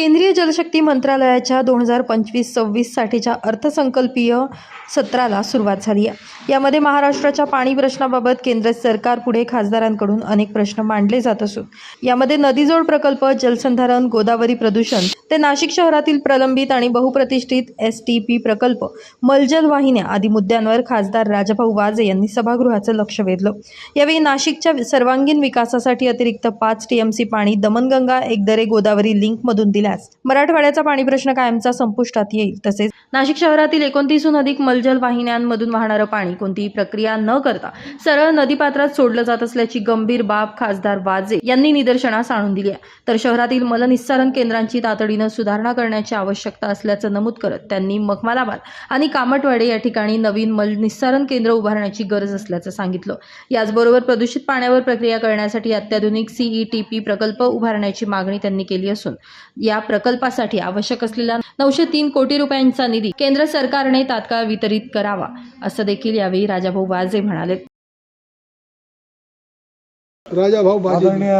केंद्रीय जलशक्ती मंत्रालयाच्या दोन हजार पंचवीस सव्वीस साठीच्या अर्थसंकल्पीय सत्राला सुरुवात झाली आहे. यामध्ये महाराष्ट्राच्या पाणी प्रश्नाबाबत केंद्र सरकार पुढे खासदारांकडून अनेक प्रश्न मांडले जात असून यामध्ये नदीजोड प्रकल्प जलसंधारण गोदावरी प्रदूषण ते नाशिक शहरातील प्रलंबित आणि बहुप्रतिष्ठित एस टी पी प्रकल्प मलजल वाहिन्या आदी मुद्द्यांवर खासदार राजाभाऊ वाजे यांनी सभागृहाचं लक्ष वेधलं. यावेळी नाशिकच्या सर्वांगीण विकासासाठी अतिरिक्त पाच टीएमसी पाणी दमनगंगा एकदरे गोदावरी लिंकमधून दिल्यास मराठवाड्याचा पाणी प्रश्न कायमचा संपुष्टात येईल तसेच नाशिक शहरातील एकोणतीसहून अधिक मलजल वाहिन्यांमधून वाहणारं पाणी कोणतीही प्रक्रिया न करता सरळ नदीपात्रात सोडलं जात असल्याची गंभीर बाब खासदार वाजे यांनी निदर्शनास आणून दिली आहे. तर शहरातील मलनिस्सारण केंद्रांची तातडीनं सुधारणा करण्याची आवश्यकता असल्याचं नमूद करत त्यांनी मखमालाबाद आणि कामटवाडे या ठिकाणी नवीन मलनिस्सारण केंद्र उभारण्याची गरज असल्याचं सांगितलं. याचबरोबर प्रदूषित पाण्यावर प्रक्रिया करण्यासाठी अत्याधुनिक सीईटीपी प्रकल्प उभारण्याची मागणी त्यांनी केली असून या प्रकल्पासाठी आवश्यक असलेला नऊशे तीन कोटी रुपयांचा निधी केंद्र सरकारने तात्काळ वितरित करावा असं देखील यावेळी राजाभाऊ वाजे म्हणाले. राजा भाऊ बाजे. आदरणीय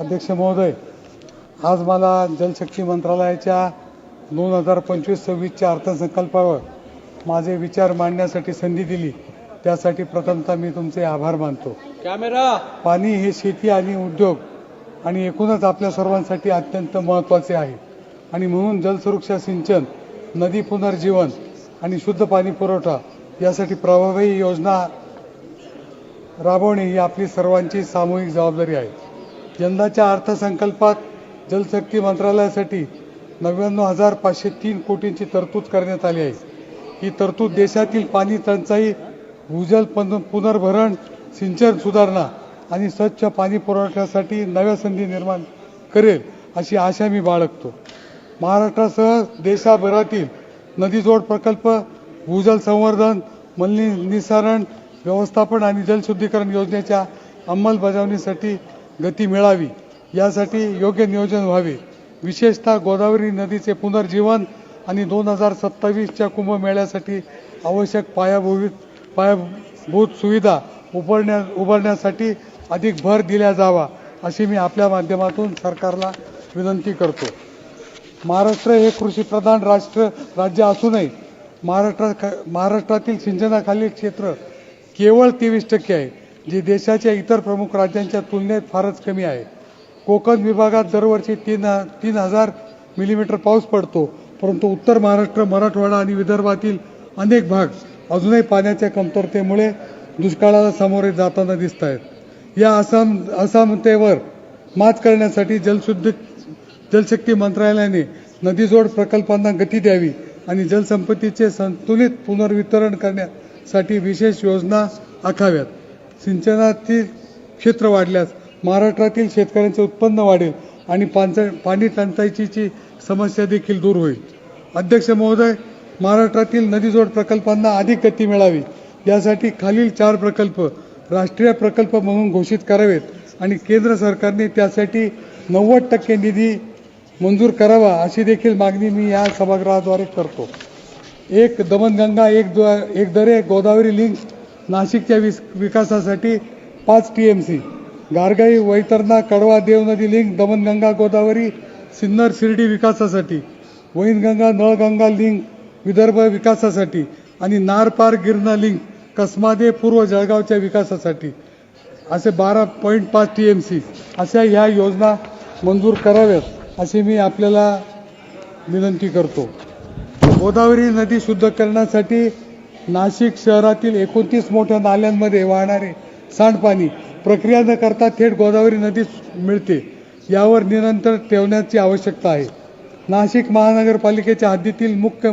अध्यक्ष महोदय आज मला जलशक्ती मंत्रालयाच्या दोन हजार पंचवीस सव्वीसच्या अर्थसंकल्पावर माझे विचार मांडण्यासाठी संधी दिली. त्यासाठी प्रथमतः मी तुमचे आभार मानतो. कॅमेरा. पाणी हे शेती आणि उद्योग आणि एकूणच आपल्या सर्वांसाठी अत्यंत महत्त्वाचे आहे. आणि म्हणून जलसुरक्षा सिंचन नदी पुनर्जीवन आणि शुद्ध पाणी पुरवठा यासाठी प्रभावी योजना राबवणे ही आपली सर्वांची सामूहिक जबाबदारी आहे. यंदाच्या अर्थसंकल्पात जलशक्ती मंत्रालयासाठी नव्याण्णव हजार पाचशे तीन कोटींची तरतूद करण्यात आली आहे. ही तरतूद देशातील पाणी टंचाई भूजल पन पुनर्भरण सिंचन सुधारणा आणि स्वच्छ पाणी पुरवठ्यासाठी नव्या संधी निर्माण करेल अशी आशा मी बाळगतो. महाराष्ट्रासह देशाभरातील नदीजोड प्रकल्प भूजल संवर्धन मल्ली निसारण व्यवस्थापन आणि जलशुद्धीकरण योजनेच्या अंमलबजावणीसाठी गती मिळावी. यासाठी योग्य नियोजन व्हावे. विशेषतः गोदावरी नदीचे पुनर्जीवन आणि दोन हजार सत्तावीसच्या कुंभमेळ्यासाठी आवश्यक पायाभूत पायाभूत सुविधा उभारण्या उभारण्यासाठी अधिक भर दिला जावा अशी मी आपल्या माध्यमातून सरकारला विनंती करतो. महाराष्ट्र हे कृषीप्रधान राष्ट्र राज्य असूनही महाराष्ट्रा महाराष्ट्रातील सिंचनाखालील क्षेत्र केवळ तेवीस टक्के आहे जे देशाच्या इतर प्रमुख राज्यांच्या तुलनेत फारच कमी आहे. कोकण विभागात दरवर्षी तीन तीन हजार मिलीमीटर पाऊस पडतो परंतु उत्तर महाराष्ट्र मराठवाडा आणि विदर्भातील अनेक भाग अजूनही पाण्याच्या कमतरतेमुळे दुष्काळाला सामोरे जाताना दिसत आहेत या असम असमतेवर मात करण्यासाठी जलशुद्ध जलशक्ती मंत्रालयाने नदीजोड प्रकल्पांना गती द्यावी आणि जलसंपत्तीचे संतुलित पुनर्वितरण करण्यासाठी विशेष योजना आखाव्यात. सिंचनातील क्षेत्र वाढल्यास महाराष्ट्रातील शेतकऱ्यांचे उत्पन्न वाढेल आणि पांच पाणी टंचाईची समस्या देखील दूर होईल. अध्यक्ष महोदय महाराष्ट्रातील नदीजोड प्रकल्पांना अधिक गती मिळावी यासाठी खालील चार प्रकल्प राष्ट्रीय प्रकल्प म्हणून घोषित करावेत आणि केंद्र सरकारने त्यासाठी नव्वद टक्के निधी मंजूर करावा अशी देखील मागणी मी या सभागृहाद्वारे करतो. एक दमनगंगा एक द्वा एक दरे गोदावरी लिंक नाशिकच्या विस विकासासाठी पाच T M C Gargai Vaitarna Kadva Devnadi link Damanganga Godavari Sinnar Shirdi विकासासाठी वैनगंगा नळगंगा लिंक विदर्भ विकासासाठी आणि नारपार गिरणा लिंक कसमादे पूर्व जळगावच्या विकासासाठी. असे बारा पॉईंट पाच टी एम सी अशा ह्या योजना मंजूर कराव्यात अशी मी आपल्याला विनंती करतो. गोदावरी नदी शुद्ध करण्यासाठी नाशिक शहरातील एकोणतीस मोठ्या नाल्यांमध्ये वाहणारे सांडपाणी प्रक्रिया न करता थेट गोदावरी नदीत मिळते यावर निरंतर ठेवण्याची आवश्यकता आहे. नाशिक महानगरपालिकेच्या हद्दीतील मुख्य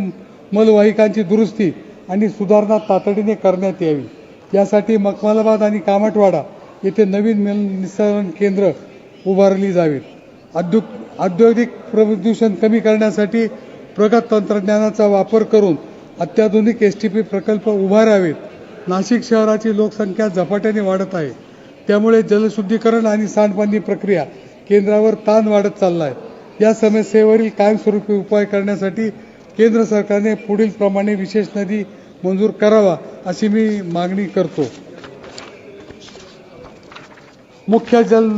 मलवाहिकांची दुरुस्ती आणि सुधारणा तातडीने करण्यात यावी. यासाठी मखमालाबाद आणि कामटवाडा येथे नवीन मल निस्सारण केंद्र उभारली जावीत. औद्योग औद्योगिक प्रदूषण कमी करण्यासाठी प्रगत तंत्रज्ञानाचा वापर करून अत्याधुनिक एस टी पी प्रकल्प उभारावेत. नाशिक शहराची लोकसंख्या झपाट्याने वाढत आहे. त्यामुळे जलशुद्धीकरण आणि सांडपाणी प्रक्रिया केंद्रावर ताण वाढत चालला आहे या समस्येवरील कायमस्वरूपी उपाय करण्यासाठी केंद्र सरकारने पुढील प्रमाणे विशेष नदी मंजूर करावा अशी मी मागणी करतो. मुख्य जल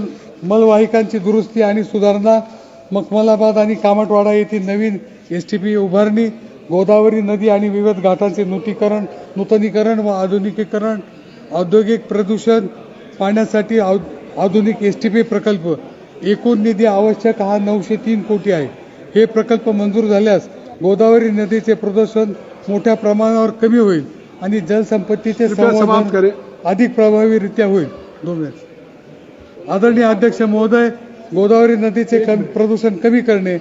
मलवाहिकांची दुरुस्ती आणि सुधारणा मखमलाबाद आणि कामटवाडा येथील नवीन एस टी पी उभारणी गोदावरी नदी आणि विविध घाटांचे नूतीकरण नूतनीकरण व आधुनिकीकरण औद्योगिक प्रदूषण पाण्यासाठी औ- आधुनिक एस टी पी प्रकल्प. एकूण निधी आवश्यक हा नऊशे तीन कोटी आहे. हे प्रकल्प मंजूर झाल्यास गोदावरी नदीचे प्रदूषण मोठ्या प्रमाणावर कमी होईल आणि जलसंपत्तीचे संवर्धन अधिक प्रभावीरित्या होईल. दोन आदरणीय अध्यक्ष महोदय गोदावरी नदीचे कमी प्रदूषण कमी करणे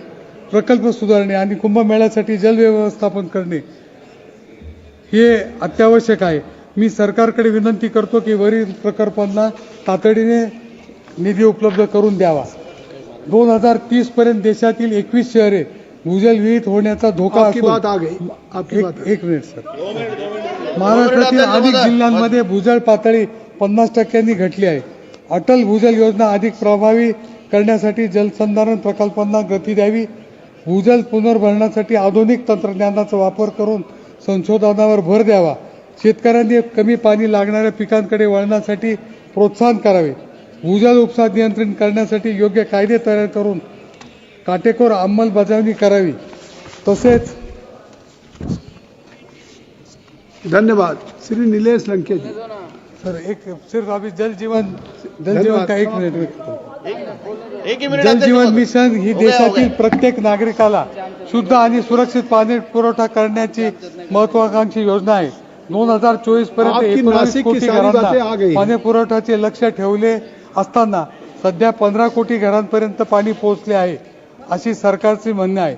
प्रकल्प सुधारणे आणि कुंभमेळ्यासाठी जल व्यवस्थापन करणे हे अत्यावश्यक आहे. मी सरकारकडे विनंती करतो की वरील प्रकल्पांना तातडीने निधी उपलब्ध करून द्यावा. दोन हजार तीस पर्यंत देशातील एकवीस शहरे भूजल विहित होण्याचा धोका आपकी असून बात आ गई आपकी बात एक एक मिनिट सर महाराष्ट्रातील अनेक जिल्ह्यांमध्ये भूजल पातळी पन्नास टक्क्यांनी घटली आहे. अटल भूजल योजना अधिक प्रभावी करण्यासाठी जलसंधारण प्रकल्पांना गती द्यावी. भूजल पुनर्भरणासाठी आधुनिक तंत्रज्ञानाचा वापर करून संशोधनावर भर द्यावा. शेतकऱ्यांनी कमी पाणी लागणाऱ्या पिकांकडे वळण्यासाठी प्रोत्साहन करावे. भूजल उपसा नियंत्रण करण्यासाठी योग्य कायदे तयार करून काटेकोर अंमलबजावणी करावी. तसेच धन्यवाद. श्री निलेश लंके जी सर एक सिर्फ अभी जल जीवन जल जीवन. का एक मिनिट जल जीवन मिशन ही देशातील प्रत्येक नागरिकाला शुद्ध आणि सुरक्षित पाणी पुरवठा करण्याची महत्वाकांक्षी योजना आहे. दोन हजार चोवीसपर्यंत की कोटी सारी घरांना हैं. पाणी पुरवठ्याचे लक्ष ठेवले असताना सध्या पंधरा कोटी घरांपर्यंत पाणी पोहोचले आहे. अशी सरकारचे म्हणणे आहे.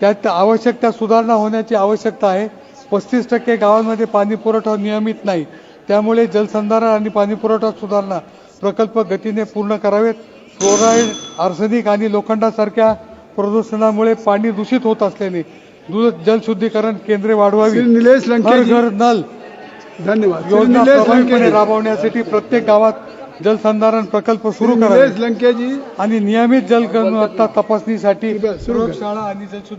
त्यात आवश्यक त्या सुधारणा होण्याची आवश्यकता आहे. पस्तीस टक्के गावांमध्ये पाणी पुरवठा नियमित नाही. त्यामुळे जलसंधारण आणि पाणी पुरवठा सुधारणा प्रकल्प गतीने पूर्ण करावेत. फ्लोराईड आर्सेनिक आणि लोखंडासारख्या प्रदूषणामुळे पाणी दूषित होत असल्याने जलशुद्धीकरण केंद्रे वाढवावी निलेश घर नल धन्यवाद. योजना राबवण्यासाठी प्रत्येक गावात जलसंधारण प्रकल्प सुरू करावे निलेश लंके जी आणि नियमित जल तपासणीसाठी. प्रयोगशाळा आणि जलशुद्धी